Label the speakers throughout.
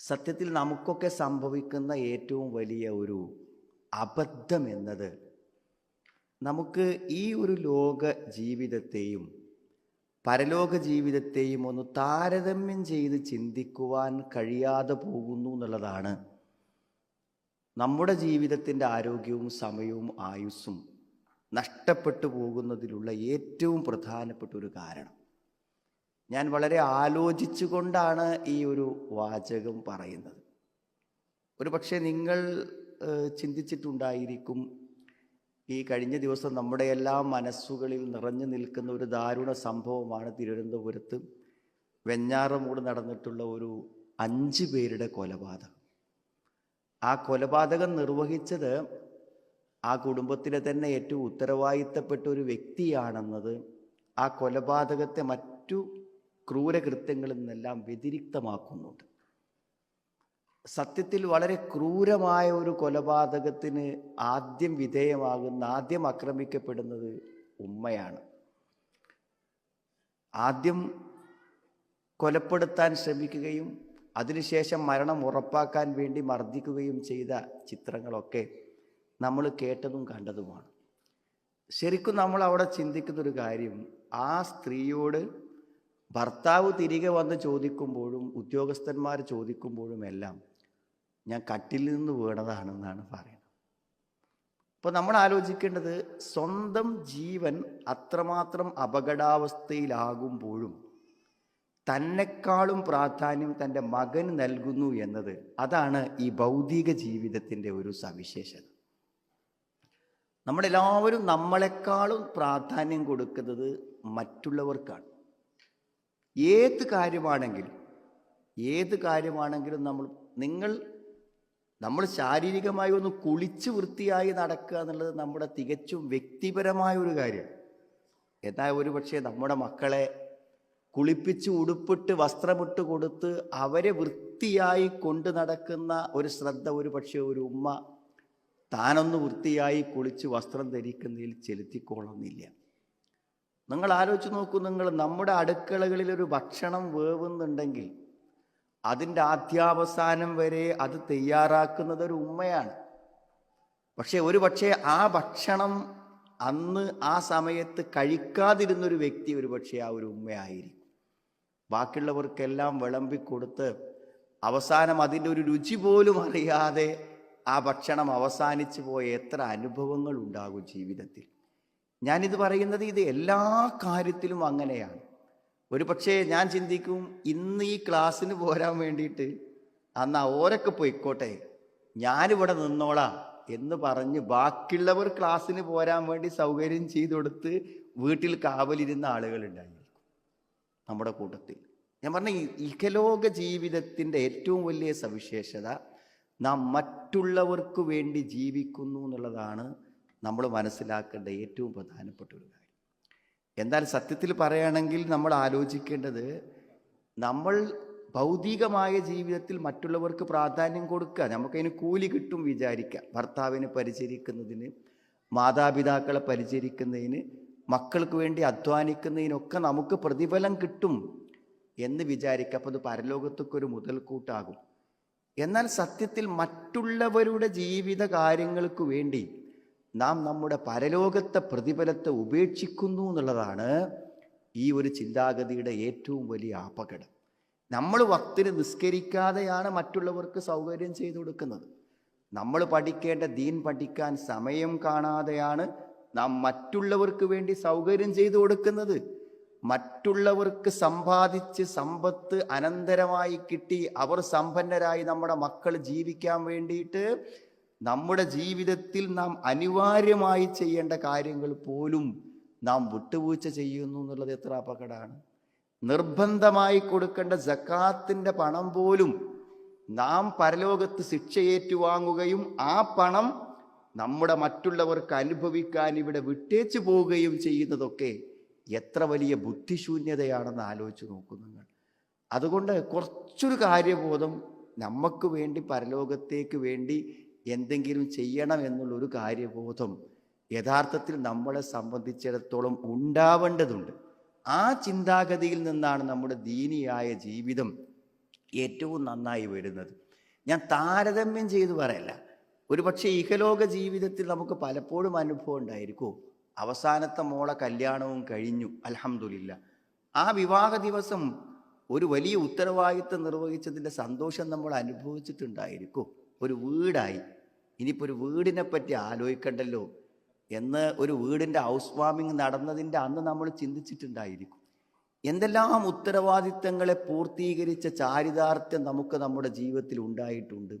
Speaker 1: സത്യത്തിൽ നമുക്കൊക്കെ സംഭവിക്കുന്ന ഏറ്റവും വലിയ ഒരു അബദ്ധം എന്നത് നമുക്ക് ഈ ഒരു ലോക ജീവിതത്തെയും പരലോക ജീവിതത്തെയും ഒന്ന് താരതമ്യം ചെയ്ത് ചിന്തിക്കുവാൻ കഴിയാതെ പോകുന്നു എന്നുള്ളതാണ് നമ്മുടെ ജീവിതത്തിന്റെ ആരോഗ്യവും സമയവും ആയുസ്സും നഷ്ടപ്പെട്ടു പോകുന്നതിലുള്ള ഏറ്റവും പ്രധാനപ്പെട്ട ഒരു കാരണം. ഞാൻ വളരെ ആലോചിച്ചുകൊണ്ടാണ് ഈ ഒരു വാചകം പറയുന്നത്. ഒരു പക്ഷേ നിങ്ങൾ ചിന്തിച്ചിട്ടുണ്ടായിരിക്കും ഈ കഴിഞ്ഞ ദിവസം നമ്മുടെ എല്ലാ മനസ്സുകളിൽ നിറഞ്ഞു നിൽക്കുന്ന ഒരു ദാരുണ സംഭവമാണ് തിരുവനന്തപുരത്ത് വെഞ്ഞാറമൂട് നടന്നിട്ടുള്ള ഒരു അഞ്ച് പേരുടെ കൊലപാതകം. ആ കൊലപാതകം നിർവഹിച്ചത് ആ കുടുംബത്തിലെ തന്നെ ഏറ്റവും ഉത്തരവാദിത്തപ്പെട്ട ഒരു വ്യക്തിയാണെന്നത് ആ കൊലപാതകത്തെ മറ്റു ക്രൂരകൃത്യങ്ങളിൽ നിന്നെല്ലാം വ്യതിരിക്തമാക്കുന്നുണ്ട്. സത്യത്തിൽ വളരെ ക്രൂരമായ ഒരു കൊലപാതകത്തിന് ആദ്യം വിധേയമാകുന്ന ആദ്യം ആക്രമിക്കപ്പെടുന്നത് ഉമ്മയാണ്. ആദ്യം കൊലപ്പെടുത്താൻ ശ്രമിക്കുകയും അതിനുശേഷം മരണം ഉറപ്പാക്കാൻ വേണ്ടി മർദ്ദിക്കുകയും ചെയ്ത ചിത്രങ്ങളൊക്കെ നമ്മൾ കേട്ടതും കണ്ടതുമാണ്. ശരിക്കും നമ്മൾ അവിടെ ചിന്തിക്കുന്നൊരു കാര്യം ആ സ്ത്രീയോട് ഭർത്താവ് തിരികെ വന്ന് ചോദിക്കുമ്പോഴും ഉദ്യോഗസ്ഥന്മാർ ചോദിക്കുമ്പോഴും എല്ലാം ഞാൻ കട്ടിൽ നിന്ന് വീണതാണെന്നാണ് പറയുന്നത്. അപ്പോൾ നമ്മൾ ആലോചിക്കേണ്ടത് സ്വന്തം ജീവൻ അത്രമാത്രം അപകടാവസ്ഥയിലാകുമ്പോഴും തന്നെക്കാളും പ്രാധാന്യം തന്റെ മകൻ നൽകുന്നു എന്നത് അതാണ് ഈ ഭൗതിക ജീവിതത്തിന്റെ ഒരു സവിശേഷത. നമ്മളെല്ലാവരും നമ്മളെക്കാളും പ്രാധാന്യം കൊടുക്കുന്നത് മറ്റുള്ളവർക്കാണ്. ഏത് കാര്യമാണെങ്കിലും ഏത് കാര്യമാണെങ്കിലും നമ്മൾ നിങ്ങൾ നമ്മൾ ശാരീരികമായി ഒന്ന് കുളിച്ച് വൃത്തിയായി നടക്കുക എന്നുള്ളത് നമ്മുടെ തികച്ചും വ്യക്തിപരമായ ഒരു കാര്യമാണ്. എന്നാൽ ഒരു പക്ഷേ നമ്മുടെ മക്കളെ കുളിപ്പിച്ച് ഉടുപ്പിട്ട് വസ്ത്രമിട്ട് കൊടുത്ത് അവരെ വൃത്തിയായി കൊണ്ടു നടക്കുന്ന ഒരു ശ്രദ്ധ ഒരു പക്ഷേ ഒരു ഉമ്മ താനൊന്ന് വൃത്തിയായി കുളിച്ച് വസ്ത്രം ധരിക്കുന്നതിൽ ചെലുത്തിക്കൊള്ളുന്നില്ല നിങ്ങൾ ആലോചിച്ച് നോക്കൂ നിങ്ങൾ നമ്മുടെ അടുക്കളകളിൽ ഒരു ഭക്ഷണം വേവുന്നുണ്ടെങ്കിൽ അതിന്റെ ആദ്യാവസാനം വരെ അത് തയ്യാറാക്കുന്നത് ഒരു ഉമ്മയാണ്. പക്ഷേ ഒരു പക്ഷേ ആ ഭക്ഷണം അന്ന് ആ സമയത്ത് കഴിക്കാതിരുന്നൊരു വ്യക്തി ഒരു പക്ഷേ ആ ഒരു ഉമ്മയായിരിക്കും. ബാക്കിയുള്ളവർക്കെല്ലാം വിളമ്പിക്കൊടുത്ത് അവസാനം അതിന്റെ ഒരു രുചി പോലും അറിയാതെ ആ ഭക്ഷണം അവസാനിച്ചു പോയ എത്ര അനുഭവങ്ങൾ ഉണ്ടാകും ജീവിതത്തിൽ. ഞാനിത് പറയുന്നത് ഇത് എല്ലാ കാര്യത്തിലും അങ്ങനെയാണ്. ഒരു പക്ഷേ ഞാൻ ചിന്തിക്കും ഇന്ന് ഈ ക്ലാസ്സിന് പോരാൻ വേണ്ടിയിട്ട് അന്ന് ഓരൊക്കെ പോയിക്കോട്ടെ ഞാനിവിടെ നിന്നോളാം എന്ന് പറഞ്ഞ് ബാക്കിയുള്ളവർ ക്ലാസ്സിന് പോരാൻ വേണ്ടി സൗകര്യം ചെയ്തു കൊടുത്ത് വീട്ടിൽ കാവലിരുന്ന ആളുകളുണ്ടായിരിക്കും നമ്മുടെ കൂട്ടത്തിൽ. ഞാൻ പറഞ്ഞ ഇഹലോക ജീവിതത്തിന്റെ ഏറ്റവും വലിയ സവിശേഷത നാം മറ്റുള്ളവർക്ക് വേണ്ടി ജീവിക്കുന്നു എന്നുള്ളതാണ് നമ്മൾ മനസ്സിലാക്കേണ്ട ഏറ്റവും പ്രധാനപ്പെട്ട ഒരു കാര്യം. എന്നാൽ സത്യത്തിൽ പറയുകയാണെങ്കിൽ നമ്മൾ ആലോചിക്കേണ്ടത് നമ്മൾ ഭൗതികമായ ജീവിതത്തിൽ മറ്റുള്ളവർക്ക് പ്രാധാന്യം കൊടുക്കുക. നമുക്കതിന് കൂലി കിട്ടും വിചാരിക്കുക ഭർത്താവിനെ പരിചരിക്കുന്നതിന് മാതാപിതാക്കളെ പരിചരിക്കുന്നതിന് മക്കൾക്ക് വേണ്ടി അധ്വാനിക്കുന്നതിനൊക്കെ നമുക്ക് പ്രതിഫലം കിട്ടും എന്ന് വിചാരിക്കുക അപ്പോൾ അത് പരലോകത്തൊക്കെ മുതൽക്കൂട്ടാകും. എന്നാൽ സത്യത്തിൽ മറ്റുള്ളവരുടെ ജീവിത കാര്യങ്ങൾക്ക് വേണ്ടി നാം നമ്മുടെ പരലോകത്തെ പ്രതിഫലത്തെ ഉപേക്ഷിക്കുന്നു എന്നുള്ളതാണ് ഈ ഒരു ചിന്താഗതിയുടെ ഏറ്റവും വലിയ അപകടം. നമ്മൾ വക്തിന് നിസ്കരിക്കാതെയാണ് മറ്റുള്ളവർക്ക് സൗകര്യം ചെയ്തു കൊടുക്കുന്നത്. നമ്മൾ പഠിക്കേണ്ട ദീൻ പഠിക്കാൻ സമയം കാണാതെയാണ് നാം മറ്റുള്ളവർക്ക് വേണ്ടി സൗകര്യം ചെയ്തു കൊടുക്കുന്നത്. മറ്റുള്ളവർക്ക് സമ്പാദിച്ച് സമ്പത്ത് അനന്തരമായി കിട്ടി. അവർ സമ്പന്നരായി നമ്മുടെ മക്കൾ ജീവിക്കാൻ വേണ്ടിയിട്ട് നമ്മുടെ ജീവിതത്തിൽ നാം അനിവാര്യമായി ചെയ്യേണ്ട കാര്യങ്ങൾ പോലും നാം വിട്ടുവീഴ്ച ചെയ്യുന്നു എന്നുള്ളത് എത്ര അപകടമാണ്. നിർബന്ധമായി കൊടുക്കേണ്ട ജക്കാത്തിന്റെ പണം പോലും നാം പരലോകത്ത് ശിക്ഷയേറ്റുവാങ്ങുകയും ആ പണം നമ്മുടെ മറ്റുള്ളവർക്ക് അനുഭവിക്കാൻ ഇവിടെ വിട്ടേച്ചു പോവുകയും ചെയ്യുന്നതൊക്കെ എത്ര വലിയ ബുദ്ധിശൂന്യതയാണെന്ന് ആലോചിച്ച് നോക്കൂ നിങ്ങൾ. അതുകൊണ്ട് കുറച്ചൊരു കാര്യബോധം നമുക്ക് വേണ്ടി പരലോകത്തേക്ക് വേണ്ടി എന്തെങ്കിലും ചെയ്യണം എന്നുള്ള ഒരു കാര്യബോധം യഥാർത്ഥത്തിൽ നമ്മളെ സംബന്ധിച്ചിടത്തോളം ഉണ്ടാവേണ്ടതുണ്ട്. ആ ചിന്താഗതിയിൽ നിന്നാണ് നമ്മുടെ ദീനിയായ ജീവിതം ഏറ്റവും നന്നായി വരുന്നത്. ഞാൻ താരതമ്യം ചെയ്ത് പറയല്ല. ഒരു പക്ഷേ ഇഹലോക ജീവിതത്തിൽ നമുക്ക് പലപ്പോഴും അനുഭവം ഉണ്ടായിരിക്കും? അവസാനത്തെ മോളെ കല്യാണവും കഴിഞ്ഞു. അലഹമില്ല ആ വിവാഹ ദിവസം ഒരു വലിയ ഉത്തരവാദിത്വം നിർവഹിച്ചതിന്റെ സന്തോഷം നമ്മൾ അനുഭവിച്ചിട്ടുണ്ടായിരിക്കും? ഒരു വീടായി. ഇനിയിപ്പോൾ ഒരു വീടിനെ പറ്റി ആലോചിക്കണ്ടല്ലോ. എന്ന് ഒരു വീടിന്റെ ഹൗസ് വാമിങ് നടന്നതിന്റെ അന്ന് നമ്മൾ ചിന്തിച്ചിട്ടുണ്ടായിരിക്കും. എന്തെല്ലാം ഉത്തരവാദിത്തങ്ങളെ പൂർത്തീകരിച്ച ചാരിതാർത്ഥ്യം നമുക്ക് നമ്മുടെ ജീവിതത്തിൽ ഉണ്ടായിട്ടുണ്ട്.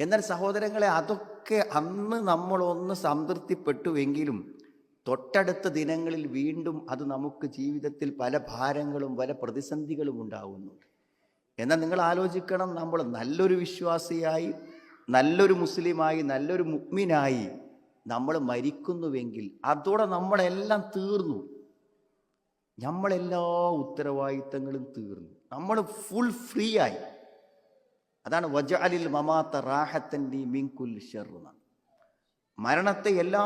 Speaker 1: എന്നാൽ സഹോദരങ്ങളെ അതൊക്കെ അന്ന് നമ്മളൊന്ന് സംതൃപ്തിപ്പെട്ടുവെങ്കിലും തൊട്ടടുത്ത ദിനങ്ങളിൽ വീണ്ടും അത് നമുക്ക് ജീവിതത്തിൽ പല ഭാരങ്ങളും പല പ്രതിസന്ധികളും ഉണ്ടാകുന്നുണ്ട് എന്നാൽ നിങ്ങൾ ആലോചിക്കണം നമ്മൾ നല്ലൊരു വിശ്വാസിയായി നല്ലൊരു മുസ്ലിമായി നല്ലൊരു മുഗ്മിനായി നമ്മൾ മരിക്കുന്നുവെങ്കിൽ അതോടെ നമ്മളെല്ലാം തീർന്നു. നമ്മളെല്ലാ ഉത്തരവാദിത്തങ്ങളും തീർന്നു. നമ്മൾ ഫുൾ ഫ്രീ ആയി. അതാണ് വജാലിൽ മമാത്ത റാഹത്തന്റെ മിങ്കുൽ ഷെറുന്ന മരണത്തെ എല്ലാ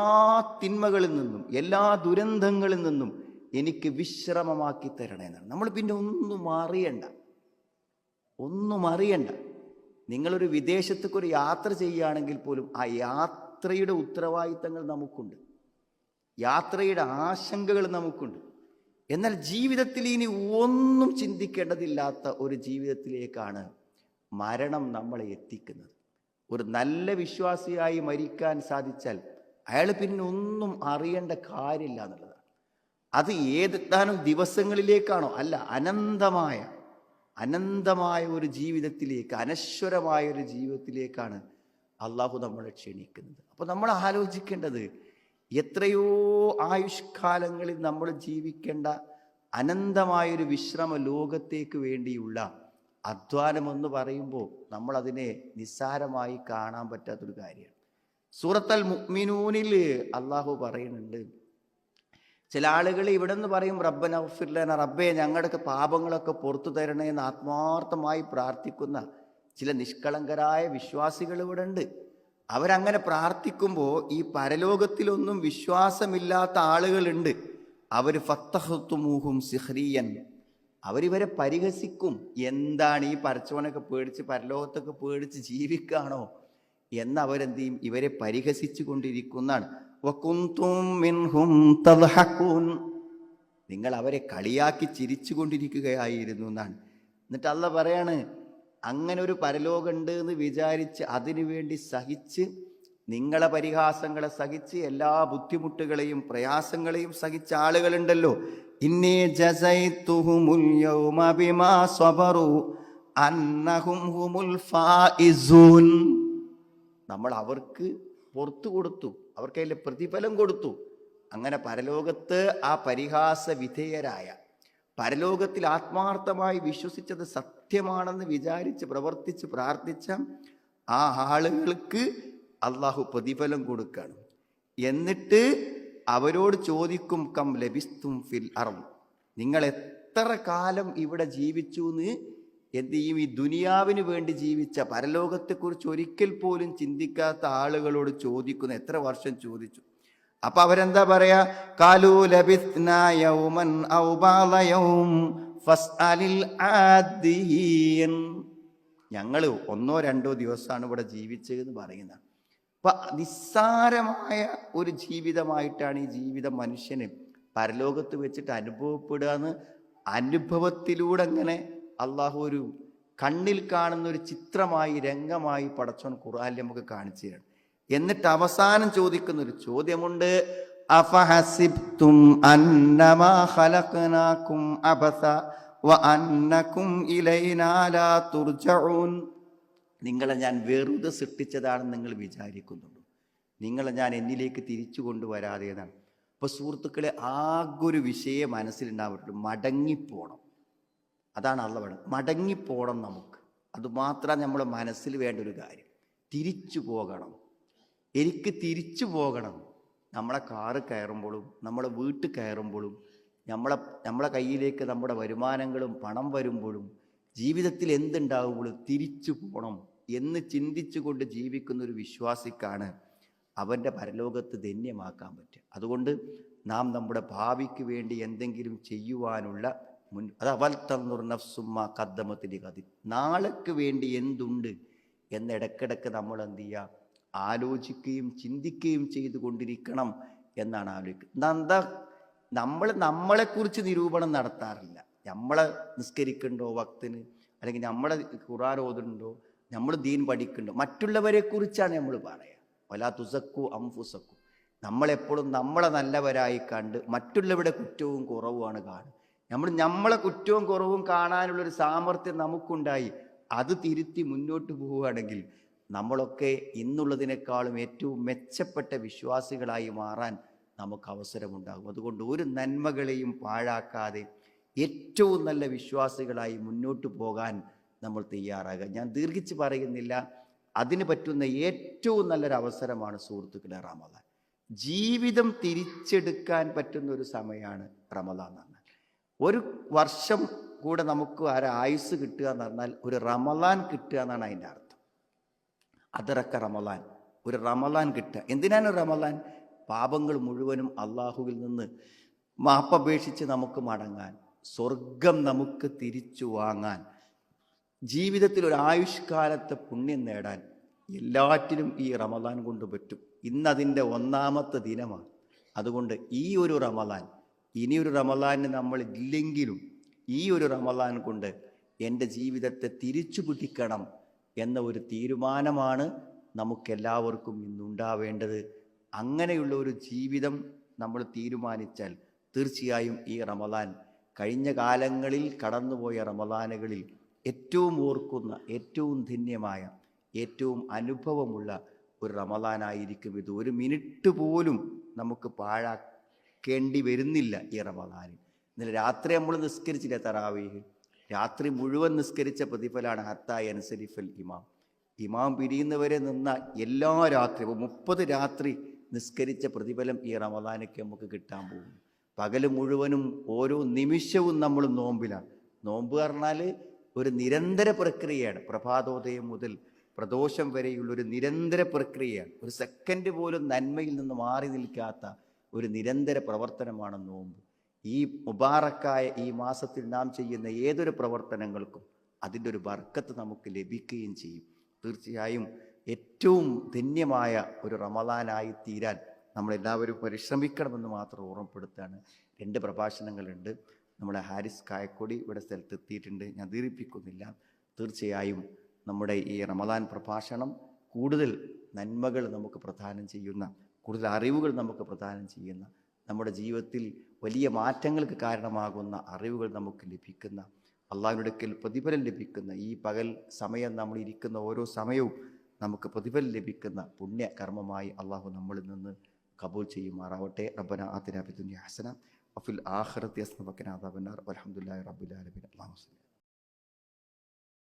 Speaker 1: തിന്മകളിൽ നിന്നും എല്ലാ ദുരന്തങ്ങളിൽ നിന്നും എനിക്ക് വിശ്രമമാക്കി തരണേ എന്നാണ്. നമ്മൾ പിന്നെ ഒന്നും അറിയണ്ട. ഒന്നും അറിയണ്ട. നിങ്ങളൊരു വിദേശത്തേക്കൊരു യാത്ര ചെയ്യുകയാണെങ്കിൽ പോലും ആ യാത്രയുടെ ഉത്തരവാദിത്തങ്ങൾ നമുക്കുണ്ട്. യാത്രയുടെ ആശങ്കകൾ നമുക്കുണ്ട്. എന്നാൽ ജീവിതത്തിൽ ഇനി ഒന്നും ചിന്തിക്കേണ്ടതില്ലാത്ത ഒരു ജീവിതത്തിലേക്കാണ് മരണം നമ്മളെ എത്തിക്കുന്നത്. ഒരു നല്ല വിശ്വാസിയായി മരിക്കാൻ സാധിച്ചാൽ അയാൾ പിന്നെ ഒന്നും അറിയേണ്ട കാര്യമില്ല എന്നുള്ളതാണ്. അത് ഏതെത്താനും ദിവസങ്ങളിലേക്കാണോ അല്ല അനന്തമായ അനന്തമായ ഒരു ജീവിതത്തിലേക്ക് അനശ്വരമായ ഒരു ജീവിതത്തിലേക്കാണ് അള്ളാഹു നമ്മളെ ക്ഷണിക്കുന്നത്. അപ്പോൾ നമ്മൾ ആലോചിക്കേണ്ടത് എത്രയോ ആയുഷ്കാലങ്ങളിൽ നമ്മൾ ജീവിക്കേണ്ട അനന്തമായൊരു വിശ്രമ ലോകത്തേക്ക് വേണ്ടിയുള്ള അധ്വാനമെന്ന് പറയുമ്പോൾ നമ്മളതിനെ നിസ്സാരമായി കാണാൻ പറ്റാത്തൊരു കാര്യമാണ്. സൂറത്തൽ മുക്മിനൂനിൽ അള്ളാഹു പറയുന്നുണ്ട് ചില ആളുകൾ ഇവിടെ നിന്ന് പറയും റബ്ബൻ ഔഫിർലന റബ്ബെ ഞങ്ങളുടെ പാപങ്ങളൊക്കെ പുറത്തു തരണേ എന്ന് ആത്മാർത്ഥമായി പ്രാർത്ഥിക്കുന്ന ചില നിഷ്കളങ്കരായ വിശ്വാസികൾ ഇവിടെ ഉണ്ട് അവരങ്ങനെ പ്രാർത്ഥിക്കുമ്പോൾ ഈ പരലോകത്തിലൊന്നും വിശ്വാസമില്ലാത്ത ആളുകളുണ്ട്. അവർ ഫത്തഹത്തുമൂഹും സിഹ്രിയൻ. അവരിവരെ പരിഹസിക്കും. എന്താണ് ഈ പരച്ചവനൊക്കെ പേടിച്ച് പരലോകത്തൊക്കെ പേടിച്ച് ജീവിക്കാണോ? എന്ന് അവരെന്ത് ചെയ്യും? ഇവരെ പരിഹസിച്ചു കൊണ്ടിരിക്കുന്നതാണ്. മിൻഹും തദ്ഹഖൂൻ. നിങ്ങൾ അവരെ കളിയാക്കി ചിരിച്ചു കൊണ്ടിരിക്കുകയായിരുന്നു എന്നാണ്. എന്നിട്ട് അല്ല പറയാണ് അങ്ങനെ ഒരു പരലോകമുണ്ട് എന്ന് വിചാരിച്ച് അതിനുവേണ്ടി സഹിച്ച് നിങ്ങളെ പരിഹാസങ്ങളെ സഹിച്ച് എല്ലാ ബുദ്ധിമുട്ടുകളെയും പ്രയാസങ്ങളെയും സഹിച്ച ആളുകളുണ്ടല്ലോ. ഇന്നേ യൗമ ബിമാ സ്വബറു അന്നഹും ഫായിസൂൻ നമ്മൾ അവർക്ക് പുറത്തു കൊടുത്തു. അവർക്ക് അതിൽ പ്രതിഫലം കൊടുത്തു. അങ്ങനെ പരലോകത്ത് ആ പരിഹാസ വിധേയരായ പരലോകത്തിൽ ആത്മാർത്ഥമായി വിശ്വസിച്ചത് സത്യമാണെന്ന് വിചാരിച്ച് പ്രവർത്തിച്ച് പ്രാർത്ഥിച്ച ആ ആളുകൾക്ക് അള്ളാഹു പ്രതിഫലം കൊടുക്കണം. എന്നിട്ട് അവരോട് ചോദിക്കും കം ലഭിസ്തും ഫിൽ അറം നിങ്ങൾ എത്ര കാലം ഇവിടെ ജീവിച്ചു എന്ന് എന്ത് ചെയ്യും? ഈ ദുനിയാവിന് വേണ്ടി ജീവിച്ച പരലോകത്തെക്കുറിച്ച് ഒരിക്കൽ പോലും ചിന്തിക്കാത്ത ആളുകളോട് ചോദിക്കുന്ന എത്ര വർഷം ചോദിച്ചു? അപ്പൊ അവരെന്താ പറയാ? കാലു ഞങ്ങൾ ഒന്നോ രണ്ടോ ദിവസമാണ് ഇവിടെ ജീവിച്ചതെന്ന് പറയുന്നത്. അപ്പൊ നിസ്സാരമായ ഒരു ജീവിതമായിട്ടാണ് ഈ ജീവിതം മനുഷ്യന് പരലോകത്ത് വെച്ചിട്ട് അനുഭവപ്പെടുക എന്ന് അനുഭവത്തിലൂടെ അങ്ങനെ അള്ളാഹു ഒരു കണ്ണിൽ കാണുന്ന ഒരു ചിത്രമായി രംഗമായി പടച്ചോൻ ഖുർആൻ നമുക്ക് കാണിച്ചു തരണം എന്നിട്ട് അവസാനം ചോദിക്കുന്ന ഒരു ചോദ്യമുണ്ട്. അഫഹസിബ്തും അന്നമാ ഖലഖനാകും അബസ ഇലൈനാ തുർജഊൻ. നിങ്ങളെ ഞാൻ വെറുതെ സൃഷ്ടിച്ചതാണെന്ന് നിങ്ങൾ വിചാരിക്കുന്നു നിങ്ങളെ ഞാൻ എന്നിലേക്ക് തിരിച്ചു കൊണ്ടുവരാതെ എന്നാണ്. അപ്പോൾ സുഹൃത്തുക്കളെ ആകൊരു വിഷയം മനസ്സിലുണ്ടാവട്ടുള്ളൂ മടങ്ങിപ്പോണം. അതാണ് അള്ള മടങ്ങിപ്പോകണം നമുക്ക്. അതുമാത്രം നമ്മുടെ മനസ്സിൽ വേണ്ട ഒരു കാര്യം. തിരിച്ചു പോകണം. എനിക്ക് തിരിച്ചു പോകണം. നമ്മളെ കാറ് കയറുമ്പോഴും നമ്മളെ വീട്ടിൽ കയറുമ്പോഴും നമ്മളെ നമ്മളെ കയ്യിലേക്ക് നമ്മുടെ വരുമാനങ്ങളും പണം വരുമ്പോഴും ജീവിതത്തിൽ എന്തുണ്ടാവുമ്പോഴും തിരിച്ചു പോകണം എന്ന് ചിന്തിച്ചുകൊണ്ട് ജീവിക്കുന്ന ഒരു വിശ്വാസിക്കാണ് അവന്റെ പരലോകത്ത് ധന്യമാക്കാൻ പറ്റുക. അതുകൊണ്ട് നാം നമ്മുടെ ഭാവിക്ക് വേണ്ടി എന്തെങ്കിലും ചെയ്യുവാനുള്ള മുൻ അത് അവൽ തന്നുർ നഫ്സുമ്മ കദ്ദമത്തിന്റെ കതി നാളേക്ക് വേണ്ടി എന്തുണ്ട്? എന്ന് ഇടക്കിടക്ക് നമ്മൾ എന്ത് ചെയ്യുക? ആലോചിക്കുകയും ചിന്തിക്കുകയും ചെയ്തു കൊണ്ടിരിക്കണം എന്നാണ് ആലോചിക്കുന്നത് എന്താ നമ്മൾ നമ്മളെക്കുറിച്ച് നിരൂപണം നടത്താറില്ല. നമ്മളെ നിസ്കരിക്കണ്ടോ ഭക്തന് അല്ലെങ്കിൽ നമ്മളെ ഖുറാൻ ഓതുന്നുണ്ടോ? നമ്മൾ ദീൻ പഠിക്കുന്നുണ്ടോ? മറ്റുള്ളവരെ കുറിച്ചാണ് നമ്മൾ പറയുക. വലാ തുസക്കു അംഫുസക്കു നമ്മളെപ്പോഴും നമ്മളെ നല്ലവരായി കണ്ട് മറ്റുള്ളവരുടെ കുറ്റവും കുറവുമാണ് കാണുക. നമ്മൾ നമ്മളെ കുറ്റവും കുറവും കാണാനുള്ള ഒരു സാമർഥ്യം നമുക്കുണ്ടായി. അത് തിരുത്തി മുന്നോട്ട് പോവുകയാണെങ്കിൽ നമ്മളൊക്കെ ഇന്നുള്ളതിനേക്കാളും ഏറ്റവും മെച്ചപ്പെട്ട വിശ്വാസികളായി മാറാൻ നമുക്ക് അവസരമുണ്ടാകും. അതുകൊണ്ട് ഒരു നന്മകളെയും പാഴാക്കാതെ ഏറ്റവും നല്ല വിശ്വാസികളായി മുന്നോട്ട് പോകാൻ നമ്മൾ തയ്യാറാകുക. ഞാൻ ദീർഘിച്ച് പറയുന്നില്ല. അതിന് പറ്റുന്ന ഏറ്റവും നല്ലൊരു അവസരമാണ് സുഹൃത്തുക്കളെ റമദാൻ. ജീവിതം തിരിച്ചെടുക്കാൻ പറ്റുന്ന ഒരു സമയമാണ് റമദാൻ എന്ന് പറഞ്ഞാൽ ഒരു വർഷം കൂടെ നമുക്ക് ആരെ ആയുസ് കിട്ടുക എന്ന് പറഞ്ഞാൽ ഒരു റമലാൻ കിട്ടുക എന്നാണ് അതിന്റെ അർത്ഥം. അതിറക്ക റമലാൻ. ഒരു റമലാൻ കിട്ടുക. എന്തിനാണ് റമലാൻ? പാപങ്ങൾ മുഴുവനും അള്ളാഹുവിൽ നിന്ന് മാപ്പപേക്ഷിച്ച് നമുക്ക് മടങ്ങാൻ സ്വർഗം നമുക്ക് തിരിച്ചു വാങ്ങാൻ ജീവിതത്തിൽ ഒരു ആയുഷ്കാലത്തെ പുണ്യം നേടാൻ എല്ലാറ്റിനും ഈ റമദാൻ കൊണ്ട് പറ്റും. ഇന്നതിന്റെ ഒന്നാമത്തെ ദിനമാണ്. അതുകൊണ്ട് ഈ ഒരു റമദാൻ ഇനിയൊരു റമദാനിന് നമ്മൾ ഇല്ലെങ്കിലും ഈ ഒരു റമലാൻ കൊണ്ട് എന്റെ ജീവിതത്തെ തിരിച്ചു പിടിക്കണം എന്ന ഒരു തീരുമാനമാണ് നമുക്കെല്ലാവർക്കും ഇന്നുണ്ടാവേണ്ടത്. അങ്ങനെയുള്ള ഒരു ജീവിതം നമ്മൾ തീരുമാനിച്ചാൽ തീർച്ചയായും ഈ റമലാൻ കഴിഞ്ഞ കാലങ്ങളിൽ കടന്നുപോയ റമലാനുകളിൽ ഏറ്റവും ഓർക്കുന്ന ഏറ്റവും ധന്യമായ ഏറ്റവും അനുഭവമുള്ള ഒരു റമലാനായിരിക്കും ഇത്. ഒരു മിനിറ്റ് പോലും നമുക്ക് പാഴാക്കേണ്ടി വരുന്നില്ല ഈ റമദാനിൽ. ഇന്നലെ രാത്രി നമ്മൾ നിസ്കരിച്ചില്ല തറാവീഹിൽ രാത്രി മുഴുവൻ നിസ്കരിച്ച പ്രതിഫലമാണ് ഹത്തായി അനുസരിഫൽ ഇമാം. ഇമാം പിരിയുന്നവരെ നിന്ന എല്ലാ രാത്രി ഇപ്പോൾ മുപ്പത് രാത്രി നിസ്കരിച്ച പ്രതിഫലം ഈ റമദാനൊക്കെ നമുക്ക് കിട്ടാൻ പോകും പകൽ മുഴുവനും ഓരോ നിമിഷവും നമ്മൾ നോമ്പിലാണ്. നോമ്പ് പറഞ്ഞാൽ ഒരു നിരന്തര പ്രക്രിയയാണ്. പ്രഭാതോദയം മുതൽ പ്രദോഷം വരെയുള്ള ഒരു നിരന്തര പ്രക്രിയയാണ്. ഒരു സെക്കൻഡ് പോലും നന്മയിൽ നിന്ന് മാറി നിൽക്കാത്ത ഒരു നിരന്തര പ്രവർത്തനമാണ് നോമ്പ്. ഈ മുബാറക്കായ ഈ മാസത്തിൽ നാം ചെയ്യുന്ന ഏതൊരു പ്രവർത്തനങ്ങൾക്കും അതിന്റെ ഒരു വർക്കത്ത് നമുക്ക് ലഭിക്കുകയും ചെയ്യും. തീർച്ചയായും ഏറ്റവും ധന്യമായ ഒരു റമദാനായി തീരാൻ നമ്മളെല്ലാവരും പരിശ്രമിക്കണമെന്ന് മാത്രം ഓർമ്മപ്പെടുത്താണ്. രണ്ട് പ്രഭാഷണങ്ങളുണ്ട്. നമ്മുടെ ഹാരിസ് കായക്കൊടി ഇവിടെ സ്ഥലത്ത് എത്തിയിട്ടുണ്ട് ഞാൻ ദീർഘിപ്പിക്കുന്നില്ല തീർച്ചയായും നമ്മുടെ ഈ റമദാൻ പ്രഭാഷണം കൂടുതൽ നന്മകൾ നമുക്ക് പ്രദാനം ചെയ്യുന്ന കൂടുതൽ അറിവുകൾ നമുക്ക് പ്രദാനം ചെയ്യുന്ന നമ്മുടെ ജീവിതത്തിൽ വലിയ മാറ്റങ്ങൾക്ക് കാരണമാകുന്ന അറിവുകൾ നമുക്ക് ലഭിക്കുന്ന അള്ളാഹിനടുക്കൽ പ്രതിഫലം ലഭിക്കുന്ന ഈ പകൽ സമയം നമ്മൾ ഇരിക്കുന്ന ഓരോ സമയവും നമുക്ക് പ്രതിഫലം ലഭിക്കുന്ന പുണ്യ കർമ്മമായി അള്ളാഹു നമ്മളിൽ നിന്ന് കബൂൽ ചെയ്യുമാറാവട്ടെ. റബ്ബന ആത്തിനാബിദുന്യ ഹസന അഫുൽ ആഹ്റത്തി ഹസന വഖിന അലഹമുല്ലാ റബുലാലബിൻ അല്ലാഹു